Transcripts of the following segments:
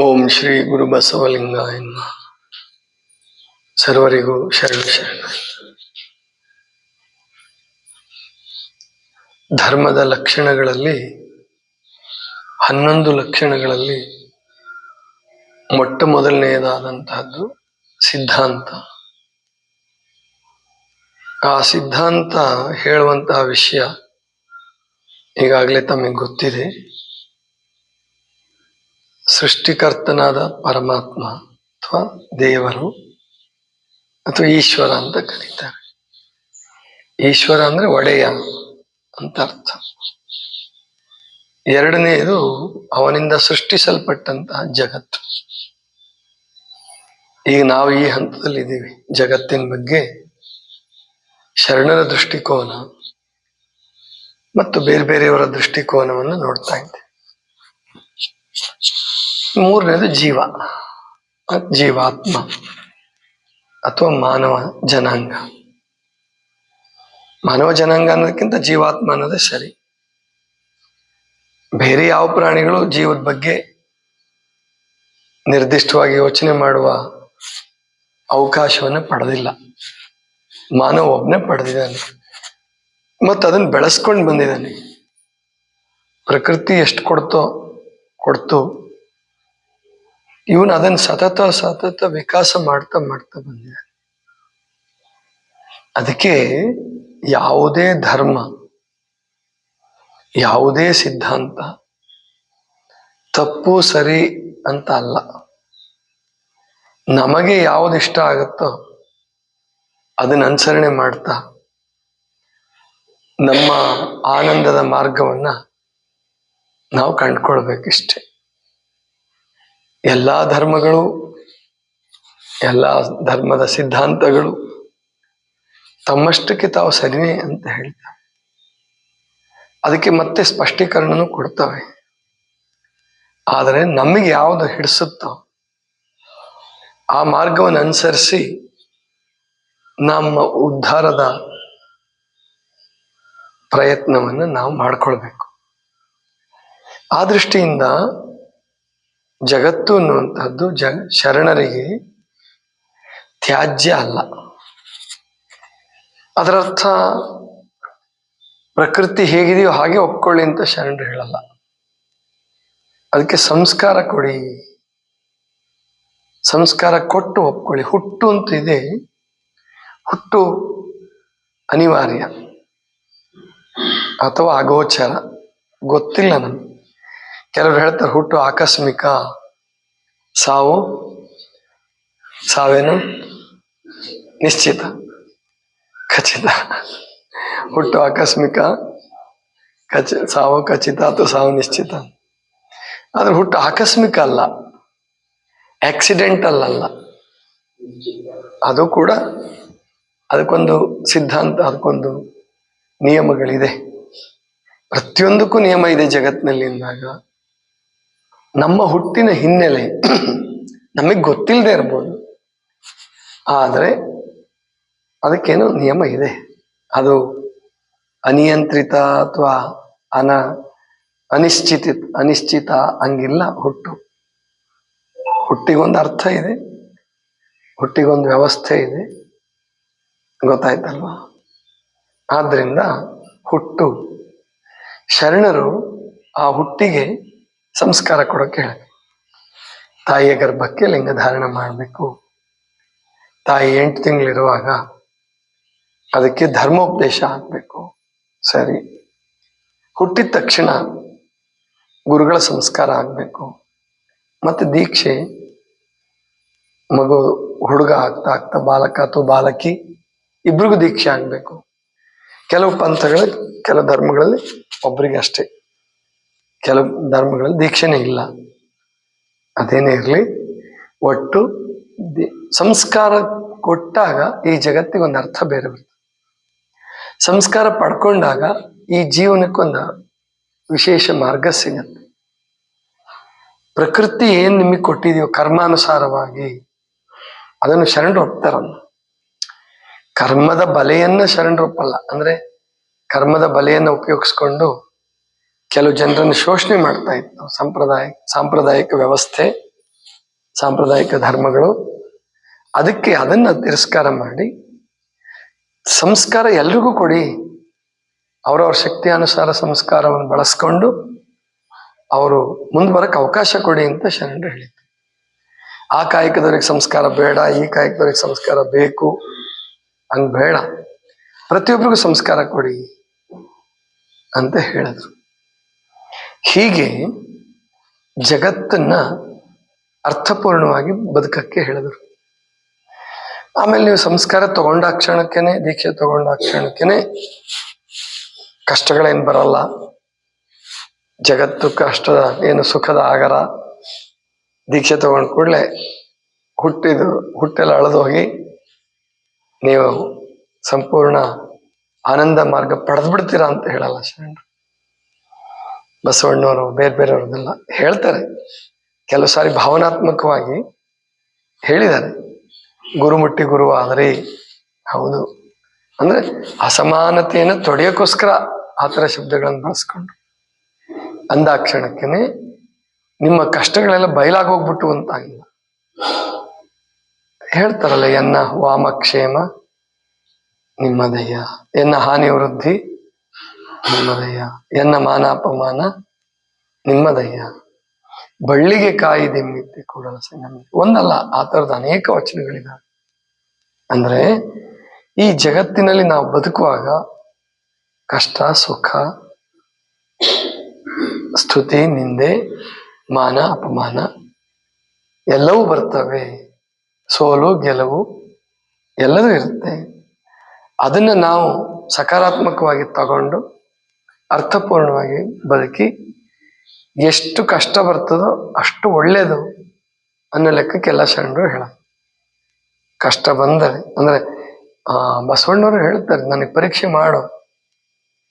ಓಂ ಶ್ರೀ ಗುರು ಬಸವಲಿಂಗ ಎನ್ನ ಸರ್ವರಿಗೂ ಶರಣ ಶರಣ. ಧರ್ಮದ ಲಕ್ಷಣಗಳಲ್ಲಿ, ಹನ್ನೊಂದು ಲಕ್ಷಣಗಳಲ್ಲಿ ಮೊಟ್ಟ ಮೊದಲನೆಯದಾದಂತಹದ್ದು ಸಿದ್ಧಾಂತ. ಆ ಸಿದ್ಧಾಂತ ಹೇಳುವಂತಹ ವಿಷಯ ಈಗಾಗಲೇ ತಮಗೆ ಗೊತ್ತಿದೆ. ಸೃಷ್ಟಿಕರ್ತನಾದ ಪರಮಾತ್ಮ ಅಥವಾ ದೇವರು ಅಥವಾ ಈಶ್ವರ ಅಂತ ಕರೀತಾರೆ. ಈಶ್ವರ ಅಂದ್ರೆ ಒಡೆಯ ಅಂತ ಅರ್ಥ. ಎರಡನೆಯದು ಅವನಿಂದ ಸೃಷ್ಟಿಸಲ್ಪಟ್ಟಂತಹ ಜಗತ್ತು. ಈಗ ನಾವು ಈ ಹಂತದಲ್ಲಿ ಇದ್ದೀವಿ. ಜಗತ್ತಿನ ಬಗ್ಗೆ ಶರಣರ ದೃಷ್ಟಿಕೋನ ಮತ್ತು ಬೇರೆ ಬೇರೆಯವರ ದೃಷ್ಟಿಕೋನವನ್ನು ನೋಡ್ತಾ ಇದ್ದೇವೆ. ಮೂರನೇದು ಜೀವ. ಜೀವಾತ್ಮ ಅಥವಾ ಮಾನವ ಜನಾಂಗ. ಮಾನವ ಜನಾಂಗ ಅನ್ನೋದಕ್ಕಿಂತ ಜೀವಾತ್ಮ ಅನ್ನೋದೇ ಸರಿ. ಬೇರೆ ಯಾವ ಪ್ರಾಣಿಗಳು ಜೀವದ ಬಗ್ಗೆ ನಿರ್ದಿಷ್ಟವಾಗಿ ಯೋಚನೆ ಮಾಡುವ ಅವಕಾಶವನ್ನು ಪಡೆದಿಲ್ಲ. ಮಾನವ ಒಬ್ಬನೇ ಪಡೆದಿದ್ದಾನೆ. ಮತ್ತು ಅದನ್ನು ಬೆಳೆಸ್ಕೊಂಡು ಬಂದಿದ್ದಾನೆ. ಪ್ರಕೃತಿ ಎಷ್ಟು ಕೊಡ್ತೋ, ಕೊಡ್ತು ಇವನು ಅದನ್ನ ಸತತ ಸತತ ವಿಕಾಸ ಮಾಡ್ತಾ ಮಾಡ್ತಾ ಬಂದಿದ್ದಾನೆ ಅದಕ್ಕೆ ಯಾವುದೇ ಧರ್ಮ, ಯಾವುದೇ ಸಿದ್ಧಾಂತ ತಪ್ಪು ಸರಿ ಅಂತ ಅಲ್ಲ. ನಮಗೆ ಯಾವ್ದು ಇಷ್ಟ ಆಗುತ್ತೋ ಅದನ್ನ ಅನುಸರಣೆ ಮಾಡ್ತಾ ನಮ್ಮ ಆನಂದದ ಮಾರ್ಗವನ್ನ ನಾವು ಕಂಡ್ಕೊಳ್ಬೇಕಿಷ್ಟೆ. ಎಲ್ಲ ಧರ್ಮಗಳು, ಎಲ್ಲ ಧರ್ಮದ ಸಿದ್ಧಾಂತಗಳು ತಮ್ಮಷ್ಟಕ್ಕೆ ತಾವು ಸರಿನೇ ಅಂತ ಹೇಳ್ತಾರೆ ಅದಕ್ಕೆ ಮತ್ತೆ ಸ್ಪಷ್ಟೀಕರಣನು ಕೊಡ್ತವೆ. ಆದರೆ ನಮಗೆ ಯಾವುದು ಹಿಡಿಸುತ್ತೋ ಆ ಮಾರ್ಗವನ್ನು ಅನುಸರಿಸಿ ನಮ್ಮ ಉದ್ಧಾರದ ಪ್ರಯತ್ನವನ್ನು ನಾವು ಮಾಡ್ಕೊಳ್ಬೇಕು. ಆ ದೃಷ್ಟಿಯಿಂದ ಜಗತ್ತು ಅನ್ನುವಂಥದ್ದು ಜ ಶರಣರಿಗೆ ತ್ಯಾಜ್ಯ ಅಲ್ಲ. ಅದರರ್ಥ ಪ್ರಕೃತಿ ಹೇಗಿದೆಯೋ ಹಾಗೆ ಒಪ್ಕೊಳ್ಳಿ ಅಂತ ಶರಣರು ಹೇಳಲ್ಲ. ಅದಕ್ಕೆ ಸಂಸ್ಕಾರ ಕೊಡಿ. ಸಂಸ್ಕಾರ ಕೊಟ್ಟು ಒಪ್ಕೊಳ್ಳಿ. ಹುಟ್ಟು ಅಂತ ಇದೆ. ಹುಟ್ಟು ಅನಿವಾರ್ಯ. ಅಥವಾ ಅಗೋಚರ. ಗೊತ್ತಿಲ್ಲ ನಮ್ಗೆ. ಕೆಲವರು ಹೇಳ್ತಾರೆ ಹುಟ್ಟು ಆಕಸ್ಮಿಕ ಸಾವು, ಸಾವೇನು? ನಿಶ್ಚಿತ. ಖಚಿತ. ಹುಟ್ಟು ಆಕಸ್ಮಿಕ, ಖಚಿ, ಸಾವು ಖಚಿತ ಅಥವಾ ಸಾವು ನಿಶ್ಚಿತ. ಆದ್ರೆ ಹುಟ್ಟು ಆಕಸ್ಮಿಕ ಅಲ್ಲ. ಆಕ್ಸಿಡೆಂಟಲ್ ಅಲ್ಲ. ಅದು ಕೂಡ ಅದಕ್ಕೊಂದು ಸಿದ್ಧಾಂತ, ಅದಕ್ಕೊಂದು ನಿಯಮಗಳಿದೆ. ಪ್ರತಿಯೊಂದಕ್ಕೂ ನಿಯಮ ಇದೆ ಜಗತ್ತಿನಲ್ಲಿ ಅಂದಾಗ ನಮ್ಮ ಹುಟ್ಟಿನ ಹಿನ್ನೆಲೆ ನಮಗೆ ಗೊತ್ತಿಲ್ಲದೆ ಇರ್ಬೋದು. ಆದರೆ ಅದಕ್ಕೇನು ನಿಯಮ ಇದೆ. ಅದು ಅನಿಯಂತ್ರಿತ ಅಥವಾ ಅನ ಅನಿಶ್ಚಿತ ಅನಿಶ್ಚಿತ ಹಂಗಿಲ್ಲ ಹುಟ್ಟು. ಹುಟ್ಟಿಗೊಂದು ಅರ್ಥ ಇದೆ. ಹುಟ್ಟಿಗೊಂದು ವ್ಯವಸ್ಥೆ ಇದೆ. ಗೊತ್ತಾಯ್ತಲ್ವಾ? ಆದ್ದರಿಂದ ಹುಟ್ಟು. ಶರಣರು ಆ ಹುಟ್ಟಿಗೆ ಸಂಸ್ಕಾರ ಕೊಡೋಕೆ ಹೇಳಿದೆ ತಾಯಿಯ ಗರ್ಭಕ್ಕೆ ಲಿಂಗ ಧಾರಣ ಮಾಡಬೇಕು. ತಾಯಿ ಎಂಟು ತಿಂಗಳಿರುವಾಗ ಅದಕ್ಕೆ ಧರ್ಮೋಪದೇಶ ಆಗಬೇಕು. ಸರಿ. ಹುಟ್ಟಿದ ತಕ್ಷಣ ಗುರುಗಳ ಸಂಸ್ಕಾರ ಆಗಬೇಕು. ಮತ್ತು ದೀಕ್ಷೆ. ಮಗು ಹುಡುಗ ಆಗ್ತಾ ಆಗ್ತಾ ಬಾಲಕ ಅಥವಾ ಬಾಲಕಿ ಇಬ್ರಿಗೂ ದೀಕ್ಷೆ ಆಗಬೇಕು. ಕೆಲವು ಪಂಥಗಳಲ್ಲಿ, ಕೆಲವು ಧರ್ಮಗಳಲ್ಲಿ ಒಬ್ಬರಿಗೆ ಅಷ್ಟೇ. ಕೆಲವು ಧರ್ಮಗಳಲ್ಲಿ ದೀಕ್ಷೆನೇ ಇಲ್ಲ. ಅದೇನೇ ಇರಲಿ, ಒಟ್ಟು ದಿ- ಸಂಸ್ಕಾರ ಕೊಟ್ಟಾಗ ಈ ಜಗತ್ತಿಗೆ ಒಂದು ಅರ್ಥ ಬೇರೆ ಬರ್ತದೆ. ಸಂಸ್ಕಾರ ಪಡ್ಕೊಂಡಾಗ ಈ ಜೀವನಕ್ಕೊಂದು ವಿಶೇಷ ಮಾರ್ಗ ಸಿಗತ್ತೆ. ಪ್ರಕೃತಿ ಏನ್ ನಿಮಗೆ ಕೊಟ್ಟಿದೆಯೋ ಕರ್ಮಾನುಸಾರವಾಗಿ ಅದನ್ನು ಶರಣರು ಒಪ್ತಾರಲ್ಲ ಕರ್ಮದ ಬಲೆಯನ್ನ ಶರಣರು ಒಪ್ಪಲ್ಲ. ಅಂದ್ರೆ ಕರ್ಮದ ಬಲೆಯನ್ನು ಉಪಯೋಗಿಸ್ಕೊಂಡು ಕೆಲವು ಜನರನ್ನು ಶೋಷಣೆ ಮಾಡ್ತಾ ಇತ್ತು. ಸಂಪ್ರದಾಯ, ಸಾಂಪ್ರದಾಯಿಕ ವ್ಯವಸ್ಥೆ, ಸಾಂಪ್ರದಾಯಿಕ ಧರ್ಮಗಳು. ಅದಕ್ಕೆ ಅದನ್ನ ತಿರಸ್ಕಾರ ಮಾಡಿ, ಸಂಸ್ಕಾರ ಎಲ್ರಿಗೂ ಕೊಡಿ. ಅವರವ್ರ ಶಕ್ತಿ ಅನುಸಾರ ಸಂಸ್ಕಾರವನ್ನು ಬಳಸ್ಕೊಂಡು ಅವರು ಮುಂದೆ ಬರಕ್ಕೆ ಅವಕಾಶ ಕೊಡಿ ಅಂತ ಶರಣರು ಹೇಳಿದ್ರು. ಆ ಕಾಯಕದವ್ರಿಗೆ ಸಂಸ್ಕಾರ ಬೇಡ, ಈ ಕಾಯಕದವ್ರಿಗೆ ಸಂಸ್ಕಾರ ಬೇಕು. ಹಂಗ್ ಬೇಡ. ಪ್ರತಿಯೊಬ್ಬರಿಗೂ ಸಂಸ್ಕಾರ ಕೊಡಿ ಅಂತ ಹೇಳಿದ್ರು. ಹೀಗೆ ಜಗತ್ತನ್ನ ಅರ್ಥಪೂರ್ಣವಾಗಿ ಬದುಕಕ್ಕೆ ಹೇಳಿದ್ರು. ಆಮೇಲೆ ನೀವು ಸಂಸ್ಕಾರ ತಗೊಂಡ ಕ್ಷಣಕ್ಕೇನೆ, ದೀಕ್ಷೆ ತಗೊಂಡ ಕ್ಷಣಕ್ಕೇನೆ ಕಷ್ಟಗಳೇನು ಬರಲ್ಲ. ಜಗತ್ತು ಕಷ್ಟದ ಏನು ಸುಖದ ಆಗರ. ದೀಕ್ಷೆ ತಗೊಂಡ ಕೂಡಲೇ ಹುಟ್ಟಿದು, ಹುಟ್ಟೆಲ್ಲ ಅಳೆದು ಹೋಗಿ ನೀವು ಸಂಪೂರ್ಣ ಆನಂದ ಮಾರ್ಗ ಪಡೆದ್ಬಿಡ್ತೀರಾ ಅಂತ ಹೇಳಲ್ಲ ಶರಣರು. ಬಸವಣ್ಣವರು, ಬೇರೆ ಬೇರೆಯವ್ರದ್ದೆಲ್ಲ ಹೇಳ್ತಾರೆ. ಕೆಲವು ಸಾರಿ ಭಾವನಾತ್ಮಕವಾಗಿ ಹೇಳಿದ್ದಾರೆ. ಗುರುಮುಟ್ಟಿ ಗುರು ಆದರೆ ಹೌದು. ಅಂದ್ರೆ ಅಸಮಾನತೆಯನ್ನು ತೊಡೆಯೋಕ್ಕೋಸ್ಕರ ಆ ಥರ ಶಬ್ದಗಳನ್ನು ಬಳಸ್ಕೊಂಡು ಅಂದಾಕ್ಷಣಕ್ಕೇನೆ ನಿಮ್ಮ ಕಷ್ಟಗಳೆಲ್ಲ ಬಯಲಾಗೋಗ್ಬಿಟ್ಟು ಅಂತಾಗಿಲ್ಲ. ಹೇಳ್ತಾರಲ್ಲ, ಎನ್ನ ವಾಮಕ್ಷೇಮ ನಿಮ್ಮದಯ್ಯ ಎನ್ನ ಹಾನಿ ವೃದ್ಧಿ ನಿಮ್ಮದಯ್ಯ ಎನ್ನ ಮಾನ ಅಪಮಾನ? ನಿಮ್ಮದಯ್ಯ. ಬಳ್ಳಿಗೆ ಕಾಯಿ ದಿಮ್ಮಿತ್ತಿ ಕೂಡಲ ಸಂಗಮ ಒಂದಲ್ಲ, ಆ ಥರದ ಅನೇಕ ವಚನಗಳಿದಾವೆ. ಅಂದ್ರೆ, ಈ ಜಗತ್ತಿನಲ್ಲಿ ನಾವು ಬದುಕುವಾಗ ಕಷ್ಟ, ಸುಖ, ಸ್ತುತಿ, ನಿಂದೆ, ಮಾನ, ಅಪಮಾನ ಎಲ್ಲವೂ ಬರ್ತವೆ. ಸೋಲು, ಗೆಲುವು ಎಲ್ಲದೂ ಇರುತ್ತೆ. ಅದನ್ನ ನಾವು ಸಕಾರಾತ್ಮಕವಾಗಿ ತಗೊಂಡು ಅರ್ಥಪೂರ್ಣವಾಗಿ ಬದುಕಿ ಎಷ್ಟು ಕಷ್ಟ ಬರ್ತದೋ ಅಷ್ಟು ಒಳ್ಳೇದು ಅನ್ನೋ ಲೆಕ್ಕಕ್ಕೆಲ್ಲ ಶರಣರು ಹೇಳ ಕಷ್ಟ ಬಂದರೆ, ಅಂದರೆ ಬಸವಣ್ಣವರು ಹೇಳ್ತಾರೆ, ನನಗೆ ಪರೀಕ್ಷೆ ಮಾಡು.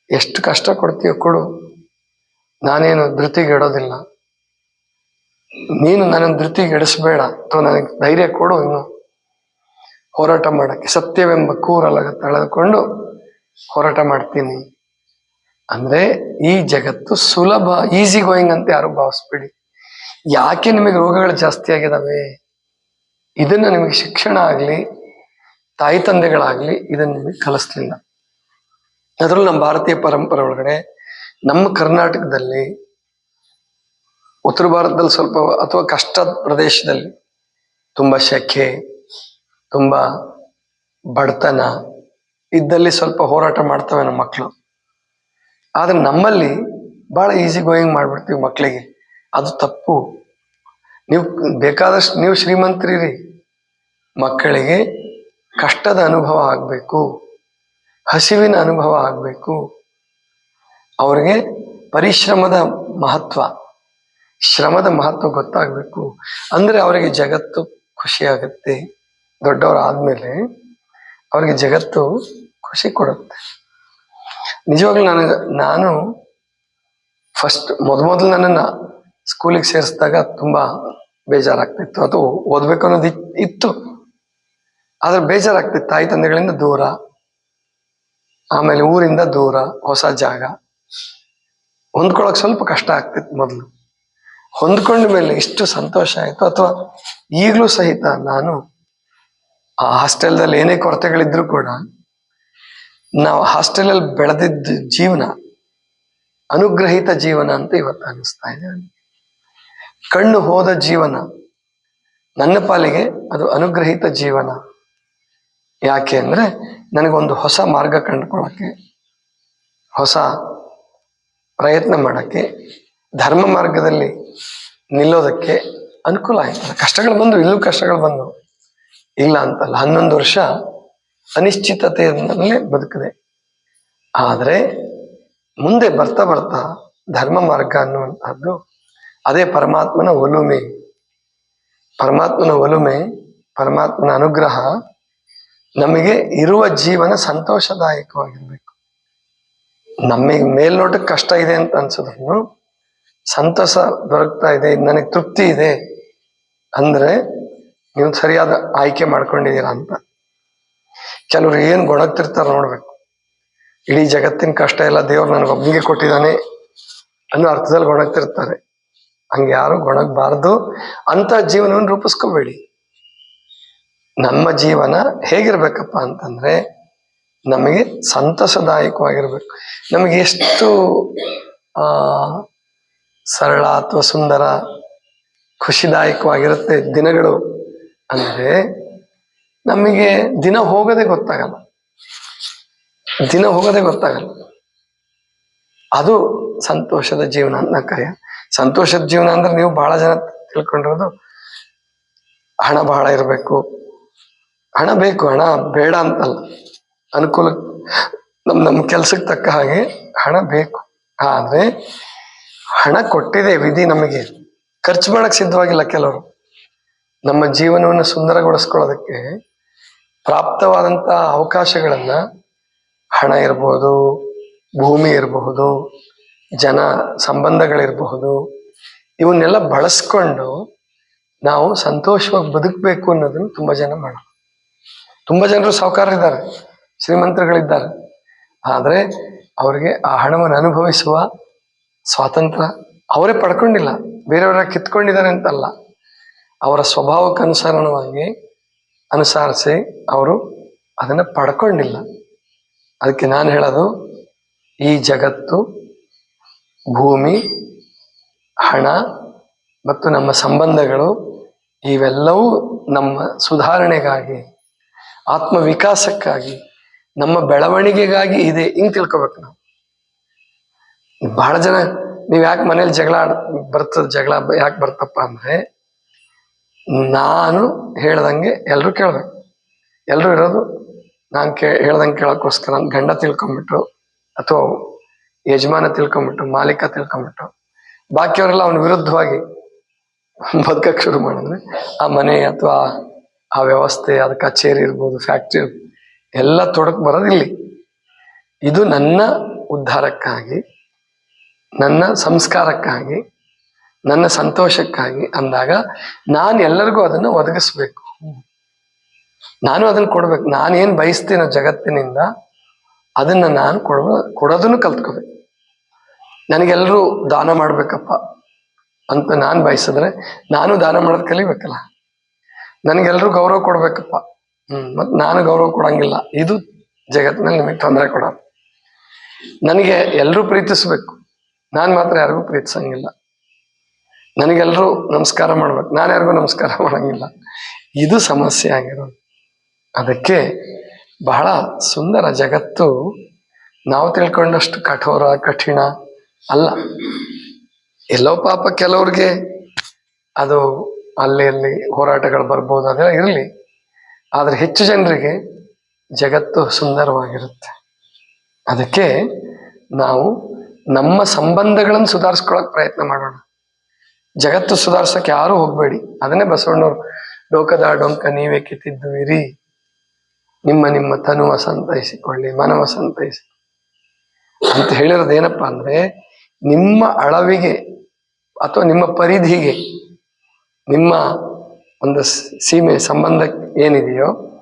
ಎಷ್ಟು ಕಷ್ಟ ಕೊಡ್ತೀಯೋ ಕೊಡು. ನಾನೇನು ಧೃತಿಗೆಡೋದಿಲ್ಲ ನೀನು ನನ್ನ ಧೃತಿಗೆಡಿಸ್ಬೇಡ ಅಥವಾ ನನಗೆ ಧೈರ್ಯ ಕೊಡು ಇನ್ನು. ಹೋರಾಟ ಮಾಡೋಕ್ಕೆ ಸತ್ಯವೆಂಬ ಕೂರಲ್ಲ ತಳೆದುಕೊಂಡು ಹೋರಾಟ ಮಾಡ್ತೀನಿ. ಅಂದ್ರೆ ಈ ಜಗತ್ತು ಸುಲಭ ಈಸಿ ಗೋಯಿಂಗ್ ಅಂತ ಯಾರು ಭಾವಿಸ್ಬೇಡಿ. ಯಾಕೆ ನಿಮಗೆ ರೋಗಗಳು ಜಾಸ್ತಿ ಆಗಿದಾವೆ? ಇದನ್ನ ನಿಮಗೆ ಶಿಕ್ಷಣ ಆಗ್ಲಿ, ತಾಯಿ ತಂದೆಗಳಾಗ್ಲಿ ಇದನ್ನ ನಿಮಗೆ ಕಲಿಸ್ಲಿಲ್ಲ. ಅದರಲ್ಲೂ ನಮ್ಮ ಭಾರತೀಯ ಪರಂಪರೆ ಒಳಗಡೆ ನಮ್ಮ ಕರ್ನಾಟಕದಲ್ಲಿ, ಉತ್ತರ ಭಾರತದಲ್ಲಿ ಸ್ವಲ್ಪ ಅಥವಾ ಕಷ್ಟದ ಪ್ರದೇಶದಲ್ಲಿ ತುಂಬಾ ಶೆಕೆ, ತುಂಬಾ ಬಡತನ ಇದ್ದಲ್ಲಿ ಸ್ವಲ್ಪ ಹೋರಾಟ ಮಾಡ್ತವೆ ನಮ್ಮ ಮಕ್ಕಳು. ಆದ್ರೆ ನಮ್ಮಲ್ಲಿ ಬಹಳ ಈಸಿ ಗೋಯಿಂಗ್ ಮಾಡ್ಬಿಡ್ತೀವಿ ಮಕ್ಕಳಿಗೆ ಅದು ತಪ್ಪು. ನೀವು ಬೇಕಾದಷ್ಟು ನೀವು ಶ್ರೀಮಂತರಿರಿ. ಮಕ್ಕಳಿಗೆ ಕಷ್ಟದ ಅನುಭವ ಆಗಬೇಕು. ಹಸಿವಿನ ಅನುಭವ ಆಗಬೇಕು. ಅವ್ರಿಗೆ ಪರಿಶ್ರಮದ ಮಹತ್ವ. ಶ್ರಮದ ಮಹತ್ವ ಗೊತ್ತಾಗಬೇಕು. ಅಂದರೆ ಅವರಿಗೆ ಜಗತ್ತು ಖುಷಿಯಾಗುತ್ತೆ ದೊಡ್ಡವರಾದ್ಮೇಲೆ ಅವರಿಗೆ ಜಗತ್ತು ಖುಷಿ ಕೊಡುತ್ತೆ. ನಿಜವಾಗ್ಲೂ ನನಗೆ ನಾನು ಫಸ್ಟ್ ಮೊದಲು ನನ್ನನ್ನು ಸ್ಕೂಲಿಗೆ ಸೇರಿಸಿದಾಗ ತುಂಬ ಬೇಜಾರಾಗ್ತಿತ್ತು. ಅದು ಓದಬೇಕು ಅನ್ನೋದು ಇತ್- ಇತ್ತು. ಆದ್ರೆ ಬೇಜಾರಾಗ್ತಿತ್ತು. ತಾಯಿ ತಂದೆಗಳಿಂದ ದೂರ, ಆಮೇಲೆ ಊರಿಂದ ದೂರ, ಹೊಸ ಜಾಗ. ಹೊಂದ್ಕೊಳಕ್ ಸ್ವಲ್ಪ ಕಷ್ಟ ಆಗ್ತಿತ್ತು ಮೊದಲು. ಹೊಂದ್ಕೊಂಡ ಮೇಲೆ ಇಷ್ಟು ಸಂತೋಷ ಆಯಿತು. ಅಥವಾ ಈಗಲೂ ಸಹಿತ ನಾನು ಆ ಹಾಸ್ಟೆಲ್ದಲ್ಲಿ ಏನೇ ಕೊರತೆಗಳಿದ್ರು ಕೂಡ ನಾವು ಹಾಸ್ಟೆಲಲ್ಲಿ ಬೆಳೆದಿದ್ದ ಜೀವನ, ಅನುಗ್ರಹಿತ ಜೀವನ ಅಂತ ಇವತ್ತು ಅನ್ನಿಸ್ತಾ ಇದೆ. ಕಣ್ಣು ಹೋದ ಜೀವನ, ನನ್ನ ಪಾಲಿಗೆ ಅದು ಅನುಗ್ರಹಿತ ಜೀವನ. ಯಾಕೆ ಅಂದರೆ ನನಗೊಂದು ಹೊಸ ಮಾರ್ಗ ಕಂಡುಕೊಳ್ಳೋಕ್ಕೆ ಹೊಸ ಪ್ರಯತ್ನ ಮಾಡೋಕ್ಕೆ ಧರ್ಮ ಮಾರ್ಗದಲ್ಲಿ ನಿಲ್ಲೋದಕ್ಕೆ ಅನುಕೂಲ ಆಯ್ತು. ಕಷ್ಟಗಳು ಬಂದು, ಇಲ್ಲೂ ಕಷ್ಟಗಳು ಬಂದು. ಇಲ್ಲ ಅಂತಲ್ಲ, ಹನ್ನೊಂದು ವರ್ಷ ಅನಿಶ್ಚಿತತೆಯಲ್ಲೇ ಬದುಕಿದೆ. ಆದರೆ ಮುಂದೆ ಬರ್ತಾ ಬರ್ತಾ ಧರ್ಮ ಮಾರ್ಗ ಅನ್ನುವಂಥದ್ದು ಅದೇ ಪರಮಾತ್ಮನ ಒಲುಮೆ. ಪರಮಾತ್ಮನ ಒಲುಮೆ, ಪರಮಾತ್ಮನ ಅನುಗ್ರಹ ನಮಗೆ ಇರುವ ಜೀವನ ಸಂತೋಷದಾಯಕವಾಗಿರ್ಬೇಕು. ನಮಗೆ ಮೇಲ್ನೋಟಕ್ಕೆ ಕಷ್ಟ ಇದೆ ಅಂತ ಅನ್ಸಿದ್ರು ಸಂತೋಷ ದೊರಕ್ತಾ ಇದೆ, ನನಗೆ ತೃಪ್ತಿ ಇದೆ ಅಂದ್ರೆ ನೀವು ಸರಿಯಾದ ಆಯ್ಕೆ ಮಾಡ್ಕೊಂಡಿದ್ದೀರಾ ಅಂತ. ಕೆಲವರು ಏನ್ ಗೊಣಗ್ತಿರ್ತಾರ ನೋಡ್ಬೇಕು. ಇಡೀ ಜಗತ್ತಿನ ಕಷ್ಟ ಎಲ್ಲ ದೇವ್ರು ನನಗೆ ಒಬ್ಬನಿಗೆ ಕೊಟ್ಟಿದ್ದಾನೆ ಅನ್ನೋ ಅರ್ಥದಲ್ಲಿ ಗೊಣಗ್ತಿರ್ತಾರೆ. ಹಂಗೆ ಯಾರು ಗೊಣಗಬಾರ್ದು. ಅಂತ ಜೀವನವನ್ನು ರೂಪಿಸ್ಕೋಬೇಡಿ. ನಮ್ಮ ಜೀವನ ಹೇಗಿರ್ಬೇಕಪ್ಪ ಅಂತಂದ್ರೆ ನಮಗೆ ಸಂತಸದಾಯಕವಾಗಿರ್ಬೇಕು. ನಮಗೆ ಎಷ್ಟು ಸರಳ ಅಥವಾ ಸುಂದರ, ಖುಷಿದಾಯಕವಾಗಿರುತ್ತೆ ದಿನಗಳು ಅಂದ್ರೆ ನಮಗೆ ದಿನ ಹೋಗದೆ ಗೊತ್ತಾಗಲ್ಲ. ದಿನ ಹೋಗದೆ ಗೊತ್ತಾಗಲ್ಲ. ಅದು ಸಂತೋಷದ ಜೀವನ ಅಂತ ಕರೆಯ. ಸಂತೋಷದ ಜೀವನ ಅಂದ್ರೆ ನೀವು ಬಹಳ ಜನ ತಿಳ್ಕೊಂಡಿರೋದು ಹಣ ಬಹಳ ಇರಬೇಕು. ಹಣ ಬೇಕು, ಹಣ ಬೇಡ ಅಂತಲ್ಲ. ಅನುಕೂಲ, ನಮ್ ನಮ್ಮ ಕೆಲ್ಸಕ್ಕೆ ತಕ್ಕ ಹಾಗೆ ಹಣ ಬೇಕು. ಆದ್ರೆ ಹಣ ಕೊಟ್ಟಿದೆ ವಿಧಿ ನಮಗೆ. ಖರ್ಚು ಮಾಡಕ್ ಸಿದ್ಧವಾಗಿಲ್ಲ ಕೆಲವರು. ನಮ್ಮ ಜೀವನವನ್ನು ಸುಂದರಗೊಳಿಸ್ಕೊಳ್ಳೋದಕ್ಕೆ ಪ್ರಾಪ್ತವಾದಂತ ಅವಕಾಶಗಳನ್ನ ಹಣ ಇರ್ಬೋದು, ಭೂಮಿ ಇರಬಹುದು ಜನ ಸಂಬಂಧಗಳಿರಬಹುದು ಇವನ್ನೆಲ್ಲ ಬಳಸ್ಕೊಂಡು ನಾವು ಸಂತೋಷವಾಗಿ ಬದುಕಬೇಕು ಅನ್ನೋದನ್ನು ತುಂಬಾ ಜನ ಮಾಡೋದು. ತುಂಬಾ ಜನರು ಇದ್ದಾರೆ ಶ್ರೀಮಂತರುಗಳಿದ್ದಾರೆ. ಆದರೆ ಅವರಿಗೆ ಆ ಹಣವನ್ನು ಅನುಭವಿಸುವ ಸ್ವಾತಂತ್ರ್ಯ ಅವರೇ ಪಡ್ಕೊಂಡಿಲ್ಲ. ಬೇರೆಯವರ ಕಿತ್ಕೊಂಡಿದ್ದಾರೆ ಅಂತಲ್ಲ. ಅವರ ಸ್ವಭಾವಕ್ಕೆ ಅನುಸರಣವಾಗಿ ಅನುಸರಿಸಿ ಅವರು ಅದನ್ನು ಪಡ್ಕೊಂಡಿಲ್ಲ. ಅದಕ್ಕೆ ನಾನು ಹೇಳೋದು, ಈ ಜಗತ್ತು, ಭೂಮಿ, ಹಣ ಮತ್ತು ನಮ್ಮ ಸಂಬಂಧಗಳು ಇವೆಲ್ಲವೂ ನಮ್ಮ ಸುಧಾರಣೆಗಾಗಿ ಆತ್ಮ ವಿಕಾಸಕ್ಕಾಗಿ ನಮ್ಮ ಬೆಳವಣಿಗೆಗಾಗಿ ಇದೆ ಹಿಂಗೆ ತಿಳ್ಕೊಬೇಕು ನಾವು. ಬಹಳ ಜನ, ನೀವು ಯಾಕೆ ಮನೇಲಿ ಜಗಳ ಬರ್ತದ ಜಗಳ ಯಾಕೆ ಬರ್ತಪ್ಪ ಅಂದ್ರೆ ನಾನು ಹೇಳ್ದಂಗೆ ಎಲ್ಲರೂ ಕೇಳ್ಬೇಕು. ಎಲ್ಲರೂ ಇರೋದು ನಾನು ಕೇ, ಹೇಳ್ದಂಗೆ ಕೇಳೋಕ್ಕೋಸ್ಕರ ನನ್ ಗಂಡ ತಿಳ್ಕೊಂಬಿಟ್ರು ಅಥವಾ ಯಜಮಾನ ತಿಳ್ಕೊಂಬಿಟ್ಟು ಮಾಲೀಕ ತಿಳ್ಕೊಂಬಿಟ್ಟು ಬಾಕಿಯವರೆಲ್ಲ ಅವನ ವಿರುದ್ಧವಾಗಿ ಬದುಕಕ್ಕೆ ಶುರು ಮಾಡಿದ್ರೆ ಆ ಮನೆ ಅಥವಾ ಆ ವ್ಯವಸ್ಥೆ, ಅದ ಕಚೇರಿ ಇರ್ಬೋದು, ಫ್ಯಾಕ್ಟ್ರಿ ಎಲ್ಲ ತೊಡಕ್ ಬರೋದು ಇಲ್ಲಿ. ಇದು ನನ್ನ ಉದ್ಧಾರಕ್ಕಾಗಿ, ನನ್ನ ಸಂಸ್ಕಾರಕ್ಕಾಗಿ ನನ್ನ ಸಂತೋಷಕ್ಕಾಗಿ ಅಂದಾಗ ನಾನು ಎಲ್ಲರಿಗೂ ಅದನ್ನು ಒದಗಿಸ್ಬೇಕು. ನಾನು ಅದನ್ನು ಕೊಡ್ಬೇಕು. ನಾನೇನು ಬಯಸ್ತೀನೋ ಜಗತ್ತಿನಿಂದ ಅದನ್ನ ನಾನು ಕೊಡುವ ಕೊಡೋದನ್ನು ಕಲ್ತ್ಕೋಬೇಕು. ನನಗೆಲ್ಲರೂ ದಾನ ಮಾಡ್ಬೇಕಪ್ಪ ಅಂತ ನಾನು ಬಯಸಿದ್ರೆ ನಾನು ದಾನ ಮಾಡೋದು ಕಲಿಬೇಕಲ್ಲ. ನನಗೆಲ್ಲರೂ ಗೌರವ ಕೊಡ್ಬೇಕಪ್ಪ. ಹ್ಮ್, ಮತ್ ನಾನು ಗೌರವ ಕೊಡಂಗಿಲ್ಲ. ಇದು ಜಗತ್ತಿನಲ್ಲಿ ನಿಮಗೆ ತೊಂದರೆ ಕೊಡೋದು. ನನಗೆ ಎಲ್ಲರೂ ಪ್ರೀತಿಸ್ಬೇಕು. ನಾನು ಮಾತ್ರ ಯಾರಿಗೂ ಪ್ರೀತಿಸಂಗಿಲ್ಲ. ನನಗೆಲ್ಲರೂ ನಮಸ್ಕಾರ ಮಾಡ್ಬೇಕು. ನಾನು ಯಾರಿಗೂ ನಮಸ್ಕಾರ ಮಾಡಂಗಿಲ್ಲ. ಇದು ಸಮಸ್ಯೆ ಆಗಿರೋದು. ಅದಕ್ಕೆ ಬಹಳ ಸುಂದರ ಜಗತ್ತು ನಾವು ತಿಳ್ಕೊಂಡಷ್ಟು ಕಠೋರ, ಕಠಿಣ ಅಲ್ಲ. ಎಲ್ಲೋ ಪಾಪ ಕೆಲವ್ರಿಗೆ ಅದು ಅಲ್ಲಿ ಅಲ್ಲಿ ಹೋರಾಟಗಳು ಬರ್ಬೋದು, ಅದೆಲ್ಲ ಇರಲಿ. ಆದರೆ ಹೆಚ್ಚು ಜನರಿಗೆ ಜಗತ್ತು ಸುಂದರವಾಗಿರುತ್ತೆ. ಅದಕ್ಕೆ ನಾವು ನಮ್ಮ ಸಂಬಂಧಗಳನ್ನು ಸುಧಾರಿಸ್ಕೊಳಕ್ ಪ್ರಯತ್ನ ಮಾಡೋಣ. ಜಗತ್ತು ಸುಧಾರ್ಸಕ್ ಯಾರು ಹೋಗ್ಬೇಡಿ. ಅದನ್ನೇ ಬಸವಣ್ಣವ್ರು, ಲೋಕದ ಡೊಂಕ ನೀವೇ ಕಿತ್ತಿದ್ದು ಇರಿ. ನಿಮ್ಮ ನಿಮ್ಮ ತನುವ ಸಂತೈಸಿಕೊಳ್ಳಿ ಮನವ ಸಂತೈಸಿ ಅಂತ ಹೇಳಿರೋದು ಏನಪ್ಪಾ ಅಂದ್ರೆ, ನಿಮ್ಮ ಅಳವಿಗೆ ಅಥವಾ ನಿಮ್ಮ ಪರಿಧಿಗೆ, ನಿಮ್ಮ ಒಂದು ಸೀಮೆ ಸಂಬಂಧ ಏನಿದೆಯೋ,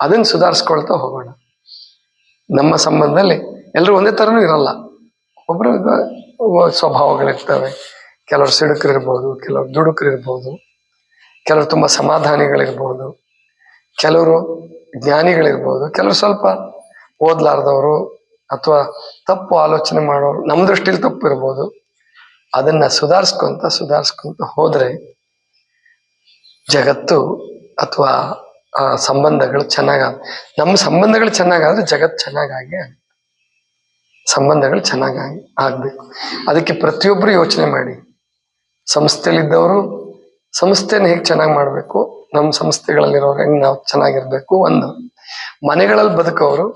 ಅದನ್ನು ಸುಧಾರಿಸ್ಕೊಳ್ತಾ ಹೋಗೋಣ. ನಮ್ಮ ಸಂಬಂಧದಲ್ಲಿ ಎಲ್ಲರೂ ಒಂದೇ ಥರನೂ ಇರಲ್ಲ. ಒಬ್ಬರು ಸ್ವಭಾವಗಳಿರ್ತವೆ. ಕೆಲವರು ಸಿಡುಕರಿರ್ಬೋದು, ಕೆಲವರು ದುಡುಕರಿರ್ಬೋದು, ಕೆಲವರು ತುಂಬ ಸಮಾಧಾನಿಗಳಿರ್ಬೋದು, ಕೆಲವರು ಜ್ಞಾನಿಗಳಿರ್ಬೋದು, ಕೆಲವರು ಸ್ವಲ್ಪ ಓದ್ಲಾರ್ದವರು ಅಥವಾ ತಪ್ಪು ಆಲೋಚನೆ ಮಾಡೋರು ನಮ್ಮ ದೃಷ್ಟಿಲಿ ತಪ್ಪು ಇರ್ಬೋದು ಅದನ್ನ ಸುಧಾರಿಸ್ಕೊಂತ ಸುಧಾರಿಸ್ಕೊಂತ ಹೋದ್ರೆ ಜಗತ್ತು ಅಥವಾ, ಆ, ಸಂಬಂಧಗಳು ಚೆನ್ನಾಗ ನಮ್ಮ ಸಂಬಂಧಗಳು ಚೆನ್ನಾಗಾದ್ರೆ ಜಗತ್ತು ಆಗುತ್ತೆ. ಸಂಬಂಧಗಳು ಚೆನ್ನಾಗಿ ಆಗ್ಬೇಕು ಅದಕ್ಕೆ ಪ್ರತಿಯೊಬ್ಬರು ಯೋಚನೆ ಮಾಡಿ ಸಂಸ್ಥೆಯಲ್ಲಿದ್ದವರು ಸಂಸ್ಥೆನ ಹೇಗೆ ಚೆನ್ನಾಗಿ ಮಾಡಬೇಕು, ನಮ್ಮ ಸಂಸ್ಥೆಗಳಲ್ಲಿರೋರು ಹೆಂಗ್ ನಾವು ಚೆನ್ನಾಗಿರ್ಬೇಕು ಒಂದು. ಮನೆಗಳಲ್ಲಿ ಬದುಕೋರು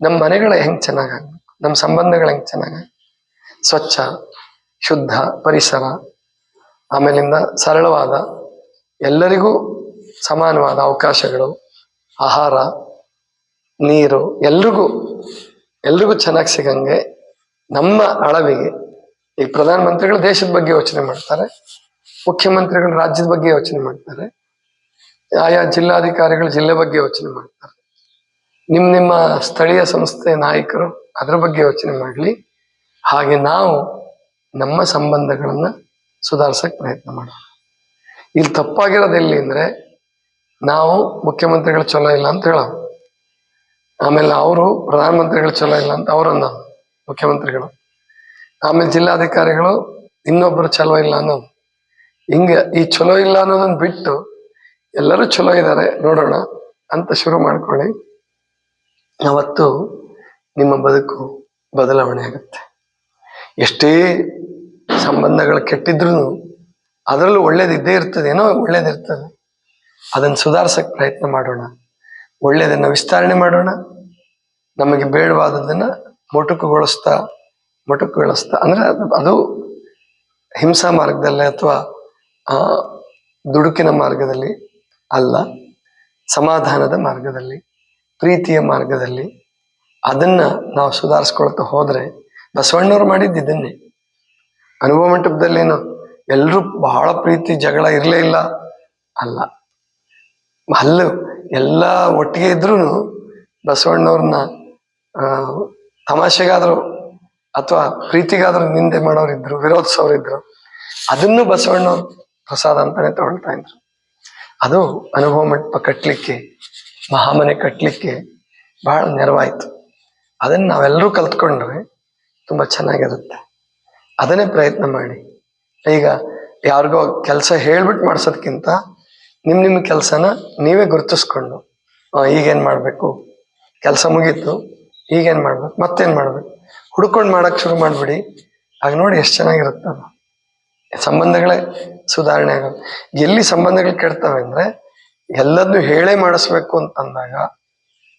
ನಮ್ಮ ಮನೆಗಳ ಹೆಂಗ್ ಚೆನ್ನಾಗಾಗ್ಬೇಕು ನಮ್ಮ ಸಂಬಂಧಗಳು ಹೆಂಗ್ ಚೆನ್ನಾಗಿ ಸ್ವಚ್ಛ, ಶುದ್ಧ ಪರಿಸರ, ಆಮೇಲಿಂದ ಸರಳವಾದ, ಎಲ್ಲರಿಗೂ ಸಮಾನವಾದ ಅವಕಾಶಗಳು, ಆಹಾರ, ನೀರು, ಎಲ್ರಿಗೂ ಎಲ್ರಿಗೂ ಚೆನ್ನಾಗಿ ಸಿಗಂಗೆ ನಮ್ಮ ಅಳವಿಗೆ ಈಗ ಪ್ರಧಾನಮಂತ್ರಿಗಳು ದೇಶದ ಬಗ್ಗೆ ಯೋಚನೆ ಮಾಡ್ತಾರೆ, ಮುಖ್ಯಮಂತ್ರಿಗಳು ರಾಜ್ಯದ ಬಗ್ಗೆ ಯೋಚನೆ ಮಾಡ್ತಾರೆ, ಆಯಾ ಜಿಲ್ಲಾಧಿಕಾರಿಗಳು ಜಿಲ್ಲೆ ಬಗ್ಗೆ ಯೋಚನೆ ಮಾಡ್ತಾರೆ. ನಿಮ್ ನಿಮ್ಮ ಸ್ಥಳೀಯ ಸಂಸ್ಥೆ ನಾಯಕರು ಅದರ ಬಗ್ಗೆ ಯೋಚನೆ ಮಾಡಲಿ. ಹಾಗೆ ನಾವು ನಮ್ಮ ಸಂಬಂಧಗಳನ್ನ ಸುಧಾರಿಸಕ್ ಪ್ರಯತ್ನ ಮಾಡೋಣ. ಇಲ್ಲಿ ತಪ್ಪಾಗಿರೋದೆಲ್ಲಿ ಅಂದ್ರೆ, ನಾವು ಮುಖ್ಯಮಂತ್ರಿಗಳು ಚಲೋ ಇಲ್ಲ ಅಂತ ಹೇಳೋದು. ಆಮೇಲೆ ಅವರು ಪ್ರಧಾನಮಂತ್ರಿಗಳು ಚಲೋ ಇಲ್ಲ ಅಂತ ಅವರನ್ನ ಮುಖ್ಯಮಂತ್ರಿಗಳು ಆಮೇಲೆ ಜಿಲ್ಲಾಧಿಕಾರಿಗಳು, ಇನ್ನೊಬ್ರು ಚಲೋ ಇಲ್ಲ ಅನ್ನೋ ಹಿಂಗ ಈ ಚಲೋ ಇಲ್ಲ ಅನ್ನೋದನ್ನ ಬಿಟ್ಟು ಎಲ್ಲರೂ ಚಲೋ ಇದ್ದಾರೆ ನೋಡೋಣ ಅಂತ ಶುರು ಮಾಡ್ಕೊಳ್ಳಿ. ಅವತ್ತು ನಿಮ್ಮ ಬದುಕು ಬದಲಾವಣೆ ಆಗುತ್ತೆ. ಎಷ್ಟೇ ಸಂಬಂಧಗಳು ಕೆಟ್ಟಿದ್ರು ಅದರಲ್ಲೂ ಒಳ್ಳೇದಿದ್ದೇ ಇರ್ತದೆ, ಏನೋ ಒಳ್ಳೇದಿರ್ತದೆ. ಅದನ್ನು ಸುಧಾರಿಸಕ್ಕೆ ಪ್ರಯತ್ನ ಮಾಡೋಣ. ಒಳ್ಳೇದನ್ನು ವಿಸ್ತರಣೆ ಮಾಡೋಣ. ನಮಗೆ ಬೇಡವಾದದನ್ನ ಮೊಟಕುಗೊಳಿಸ್ತಾ ಮೊಟಕುಗೊಳಿಸ್ತಾ ಅಂದ್ರೆ ಅದು ಹಿಂಸಾ ಮಾರ್ಗದಲ್ಲಿ ಅಥವಾ ದುಡುಕಿನ ಮಾರ್ಗದಲ್ಲಿ ಅಲ್ಲ, ಸಮಾಧಾನದ ಮಾರ್ಗದಲ್ಲಿ, ಪ್ರೀತಿಯ ಮಾರ್ಗದಲ್ಲಿ ಅದನ್ನ ನಾವು ಸುಧಾರಿಸ್ಕೊಳ್ತಾ ಹೋದ್ರೆ, ಬಸವಣ್ಣವ್ರು ಮಾಡಿದ್ದು ಇದನ್ನೇ. ಅನುಭವ ಮಂಟಪದಲ್ಲೇನು ಎಲ್ಲರೂ ಬಹಳ ಪ್ರೀತಿ, ಜಗಳ ಇರಲೇ ಇಲ್ಲ. ಅಲ್ಲ, ಅಲ್ಲೂ ಎಲ್ಲ ಒಟ್ಟಿಗೆ ಇದ್ರೂ ಬಸವಣ್ಣವ್ರನ್ನ ತಮಾಷೆಗಾದ್ರು ಅಥವಾ ಪ್ರೀತಿಗಾದ್ರೂ ನಿಂದೆ ಮಾಡೋರಿದ್ರು ವಿರೋಧಿಸೋರಿದ್ರು ಅದನ್ನು ಬಸವಣ್ಣ ಪ್ರಸಾದ ಅಂತಾನೆ ತಗೊಳ್ತಾ ಇದ್ರು. ಅದು ಅನುಭವ ಮಂಟಪ ಕಟ್ಟಲಿಕ್ಕೆ ಮಹಾಮನೆ ಕಟ್ಟಲಿಕ್ಕೆ ಬಹಳ ನೆರವಾಯ್ತು. ಅದನ್ನು ನಾವೆಲ್ಲರೂ ಕಲ್ತ್ಕೊಂಡ್ರೆ ತುಂಬಾ ಚೆನ್ನಾಗಿರುತ್ತೆ. ಅದನ್ನೇ ಪ್ರಯತ್ನ ಮಾಡಿ. ಈಗ ಯಾರಿಗೋ ಕೆಲಸ ಹೇಳ್ಬಿಟ್ಟು ಮಾಡ್ಸೋದ್ಕಿಂತ ನಿಮ್ಮ ನಿಮ್ಮ ಕೆಲಸನ ನೀವೇ ಗುರುತಿಸ್ಕೊಂಡು ಈಗೇನು ಮಾಡ್ಬೇಕು? ಕೆಲಸ ಮುಗೀತು, ಈಗೇನು ಮಾಡ್ಬೇಕು? ಮತ್ತೇನು ಮಾಡ್ಬೇಕು? ಹುಡ್ಕೊಂಡು ಮಾಡಕ್ ಶುರು ಮಾಡ್ಬಿಡಿ. ಆಗ ನೋಡಿ ಎಷ್ಟು ಚೆನ್ನಾಗಿರುತ್ತೆ ಸಂಬಂಧಗಳೇ ಸುಧಾರಣೆ ಆಗೋದು. ಎಲ್ಲಿ ಸಂಬಂಧಗಳು ಕೆಡ್ತವೆ ಅಂದ್ರೆ ಎಲ್ಲದನ್ನು ಹೇಳೇ ಮಾಡಿಸ್ಬೇಕು ಅಂತಂದಾಗ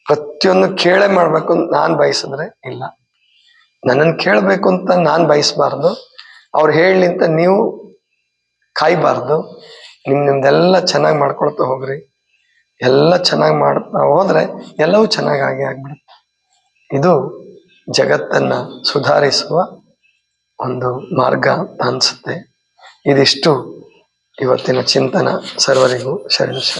ಪ್ರತಿಯೊಂದು ಕೇಳೇ ಮಾಡ್ಬೇಕು ಅಂತ ನಾನು ಬಯಸಿದ್ರೆ ಇಲ್ಲ. ನನ್ನನ್ನು ಕೇಳಬೇಕು ಅಂತ ನಾನು ಬಯಸಬಾರ್ದು. ಅವ್ರು ಹೇಳಿ ಅಂತ ನೀವು ಕಾಯ್ಬಾರ್ದು. ನಿಮ್ ನಿಮ್ದೆಲ್ಲ ಚೆನ್ನಾಗಿ ಮಾಡ್ಕೊಳ್ತಾ ಹೋಗ್ರಿ. ಎಲ್ಲ ಚೆನ್ನಾಗಿ ಮಾಡ್ತಾ ಹೋದ್ರೆ ಎಲ್ಲವೂ ಚೆನ್ನಾಗಿ ಆಗಿ ಆಗ್ಬಿಡುತ್ತೆ. ಇದು ಜಗತ್ತನ್ನ ಸುಧಾರಿಸುವ ಒಂದು ಮಾರ್ಗ ಅನಿಸುತ್ತೆ. ಇದಿಷ್ಟು ಇವತ್ತಿನ ಚಿಂತನ. ಸರ್ವರಿಗೂ ಶರಣ